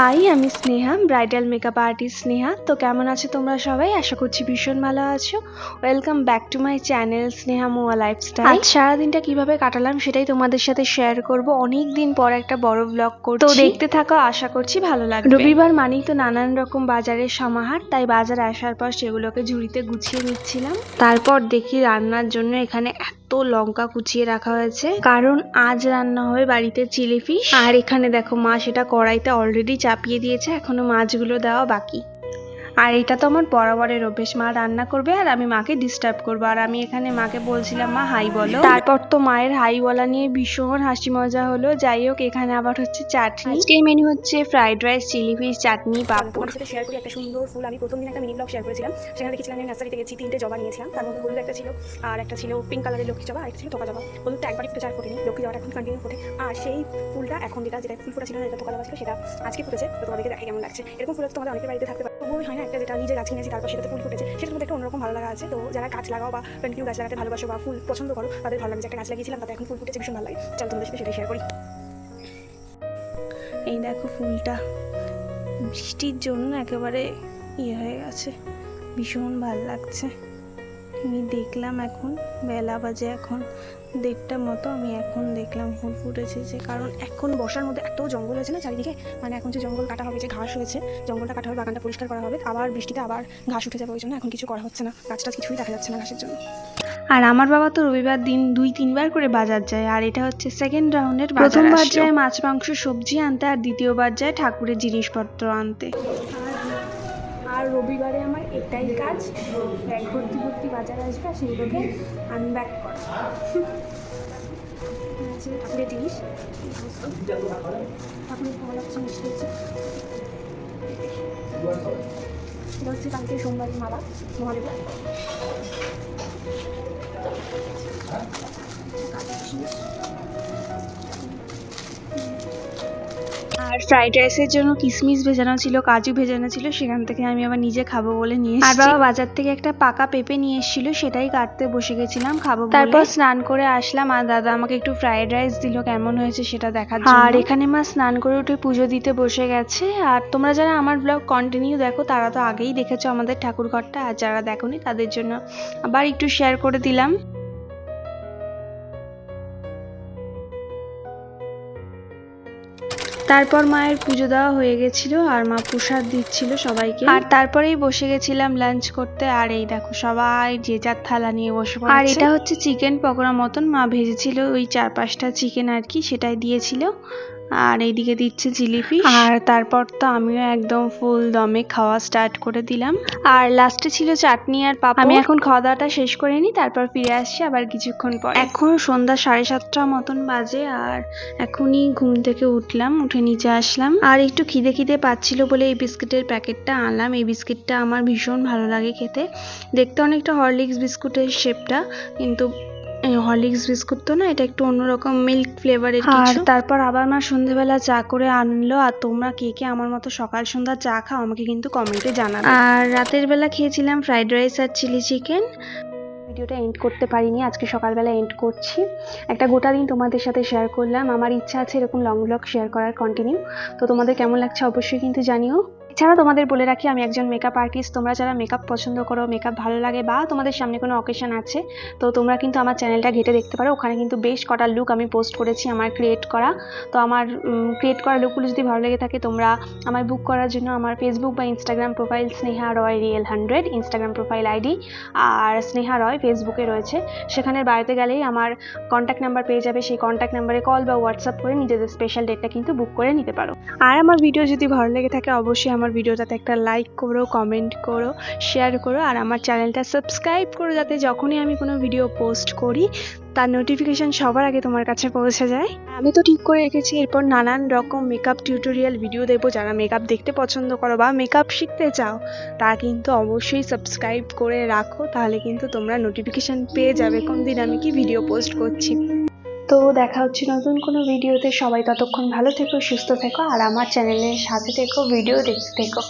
High আমি Sneha bridal makeup artist Sneha. তো কেমন আছো তোমরা সবাই? আশা করছি ভীষণ ভালো আছো। Welcome back to my channel Sneha Moya lifestyle আজ সারাদিনটা কীভাবে কাটালাম সেটাই তোমাদের সাথে শেয়ার করব। অনেক দিন পর একটা বড় ব্লগ করছি। তো দেখতে থাকো আশা করছি ভালো লাগবে। রবিবার মানেই তো নানান রকম বাজারের সমাহার তাই বাজারে আসার পর সেগুলোকে ঝুড়িতে গুছিয়ে নিচ্ছিলাম। তারপর দেখি রান্নার জন্য এখানে এত লঙ্কা কুচিয়ে রাখা হয়েছে। কারণ আজ রান্না হবে বাড়িতে চিলি ফিশ। আর এখানে দেখো মা সেটা কড়াইতে অলরেডি চাপিয়ে দিয়েছে, এখনও মাছগুলো দেওয়া বাকি। আর এটা তো আমার বরাবরের অভ্যেস মা রান্না করবে আর আমি মাকে ডিস্টার্ব করব। আর আমি এখানে মাকে বলছিলাম মা হাই বলো। তারপর তো মায়ের হাই বলা নিয়ে ভীষণ হাসি মজা হলো। যাই হোক এখানে আবার হচ্ছে চাটনি। আজকের মেনু হচ্ছে fried rice chilli fish chutney papad. তোমাদের সাথে শেয়ার করি একটা সুন্দর ফুল। আমি প্রথম দিন একটা মিনি ব্লগ শেয়ার করেছিলাম। সেখানে দেখেছিলাম আমি নার্সারিতে গেছি তিনটে জবা নিয়েছিলাম। তার মধ্যে হলুদ একটা ছিল আর একটা ছিল পিঙ্ক কালারের লক্ষ্মী জবা আর একটা ছিল তোকা জবা। হলুদটা একবারই ফুটে চার ফোটেনি লক্ষ্মী জবাটা এখন কন্টিনিউ ফোটে। আর সেই ফুলটা এখন যেটা যেটা ফুল ফোটা ছিল না যেটা তোকা জবা ছিল সেটা আজকে ফুটেছে। তো তোমাদেরকে দেখে কেমন লাগছে। এরকম ফুল তো তোমাদের অনেকের বাড়িতে থাকতে পারে। তবুও হয় না একটা যেটা নিজে গাছ কিনেছি, তারপর সেটাতে ফুল ফুটেছে, সেটার মধ্যে একটা অন্যরকম ভালো লাগা আছে। তো যারা গাছ লাগাও বা কন্টিনিউ গাছ লাগাতে ভালোবাসো বা ফুল পছন্দ করো, তাদের ভালো লাগে যে একটা গাছ লাগিয়েছিলাম, তাতে এখন ফুল ফুটেছে, ভীষণ ভালো লাগে। চল তোমাদের সাথে সেটাই শেয়ার করি। এই দেখো ফুলটা। বৃষ্টির জন্য একেবারে ইয়ে হয়ে গেছে। ভীষণ ভালো লাগছে। আমি দেখলাম এখন বেলা বাজে এখন দেড়টা মতো আমি এখন দেখলাম ফুল ফুটেছে যে কারণ এখন বর্ষার মধ্যে এত জঙ্গল হয়েছে না চারিদিকে মানে এখন যে জঙ্গল কাটা হবে যে ঘাস হয়েছে জঙ্গলটা কাটা হবে বাগানটা পরিষ্কার করা হবে আবার বৃষ্টিতে আবার ঘাস উঠে যাবে ওই জন্য এখন কিছু করা হচ্ছে না গাছটা কিছুই দেখা যাচ্ছে না ঘাসের জন্য। আর আমার বাবা তো রবিবার দিন দুই তিনবার করে বাজার যায় আর এটা হচ্ছে সেকেন্ড রাউন্ডের প্রথমবার যায় মাছ মাংস সবজি আনতে আর দ্বিতীয়বার যায় ঠাকুরের জিনিসপত্র আনতে। আর রবিবারে আমার এটাই কাজ। ব্যাগ ভর্তি ভর্তি বাজার আসবে আর সেইগুলোকে আনব্যাগ করা। আছে জিনিস? ঠাকুরের ভালো হচ্ছে কালকে সোমবারের মালা মহাদেব আর ফ্রাইড রাইসের জন্য কিশমিশ ভেজানো ছিল কাজু ভেজানো ছিল সেখান থেকে আমি আবার নিজে খাব বলে নিয়ে আর বাবা বাজার থেকে একটা পাকা পেঁপে নিয়ে এসেছিল সেটাই কাটতে বসে গেছিলাম খাব তারপর স্নান করে আসলাম আর দাদা আমাকে একটু ফ্রাইড রাইস দিল কেমন হয়েছে সেটা দেখার জন্য। আর এখানে মা স্নান করে উঠে পুজো দিতে বসে গেছে আর তোমরা যারা আমার ব্লগ কন্টিনিউ দেখো তারা তো আগেই দেখেছ আমাদের ঠাকুর ঘরটা আর যারা দেখোনি তাদের জন্য আবার একটু শেয়ার করে দিলাম। তারপর মায়ের পুজো দেওয়া হয়ে গেছিল আর মা প্রসাদ দিচ্ছিল সবাইকে। আর তারপরেই বসে গেছিলাম লাঞ্চ করতে আর এই দেখো সবাই যে যার থালা নিয়ে বসে আর এটা হচ্ছে চিকেন পকোড়া মতন। মা ভেজেছিল ওই চার পাঁচটা চিকেন আর কি সেটাই দিয়েছিল। আর এইদিকে দিচ্ছে জিলিপি আর তারপর তো আমিও একদম ফুল দমে খাওয়া স্টার্ট করে দিলাম। আর লাস্টে ছিল চাটনি আর পাপড়। আমি এখন খাওয়া দাওয়াটা শেষ করে নিই তারপর ফিরে আসছি আবার কিছুক্ষণ পর। এখন সন্ধ্যা সাড়ে সাতটা মতন বাজে আর এখনই ঘুম থেকে উঠলাম উঠে নিচে আসলাম। আর একটু খিদে খিদে পাচ্ছিল বলে এই বিস্কিটের প্যাকেটটা আনলাম। এই বিস্কিটটা আমার ভীষণ ভালো লাগে খেতে। দেখতে অনেকটা হরলিক্স বিস্কুটের শেপটা কিন্তু হরলিক্স বিস্কুট তো না এটা একটু অন্যরকম মিল্ক ফ্লেভারের আর তারপর আবার মা সন্ধেবেলা চা করে আনলো আর তোমরা কে কে আমার মতো সকাল সন্ধ্যা চা খাও আমাকে কিন্তু কমেন্টে জানাবে। আর রাতের বেলা খেয়েছিলাম ফ্রাইড রাইস আর চিলি চিকেন। ভিডিওটা এন্ড করতে পারিনি আজকে সকালবেলা এন্ড করছি। একটা গোটা দিন তোমাদের সাথে শেয়ার করলাম। আমার ইচ্ছা আছে এরকম লং ব্লগ শেয়ার করার কন্টিনিউ তো তোমাদের কেমন লাগছে অবশ্যই কিন্তু জানিও। এছাড়া তোমাদের বলে রাখি, আমি একজন মেকআপ আর্টিস্ট তোমরা যারা মেকআপ পছন্দ করো মেকআপ ভালো লাগে বা তোমাদের সামনে কোনো অকেশন আছে, তো তোমরা কিন্তু আমার চ্যানেলটা ঘেটে দেখতে পারো। ওখানে কিন্তু বেশ কটা লুক আমি পোস্ট করেছি আমার ক্রিয়েট করা। তো আমার ক্রিয়েট করা লুকগুলো যদি ভালো লেগে থাকে, তোমরা আমার বুক করার জন্য আমার ফেসবুক বা Instagram profile Sneha Roy real hundred Instagram profile ID আর স্নেহা রয় ফেসবুকে রয়েছে। সেখানে বাড়িতে গেলেই আমার কন্ট্যাক্ট নাম্বার পেয়ে যাবে। সেই কন্ট্যাক্ট নাম্বারে কল বা হোয়াটসঅ্যাপ করে নিজেদের স্পেশাল ডেটটা কিন্তু বুক করে নিতে পারো। আর আমার ভিডিও যদি ভালো লেগে থাকে, অবশ্যই আমার ভিডিওটাতে একটা লাইক করো কমেন্ট করো শেয়ার করো, আর আমার চ্যানেলটা সাবস্ক্রাইব করো যাতে যখনই আমি কোনো ভিডিও পোস্ট করি, তার নোটিফিকেশান সবার আগে তোমার কাছে পৌঁছে যায়। আমি তো ঠিক করে রেখেছি, এরপর নানান রকম মেকআপ টিউটোরিয়াল ভিডিও দেবো। যারা মেকআপ দেখতে পছন্দ করো বা মেকআপ শিখতে চাও তা কিন্তু অবশ্যই সাবস্ক্রাইব করে রাখো, তাহলে কিন্তু তোমরা নোটিফিকেশান পেয়ে যাবে কোন দিন আমি কি ভিডিও পোস্ট করছি। তো দেখা হচ্ছে নতুন কোনো ভিডিওতে। সবাই ততক্ষণ ভালো থেকো, সুস্থ থেকো, আর আমার চ্যানেলের সাথে থেকো, ভিডিও দেখতে থেকো।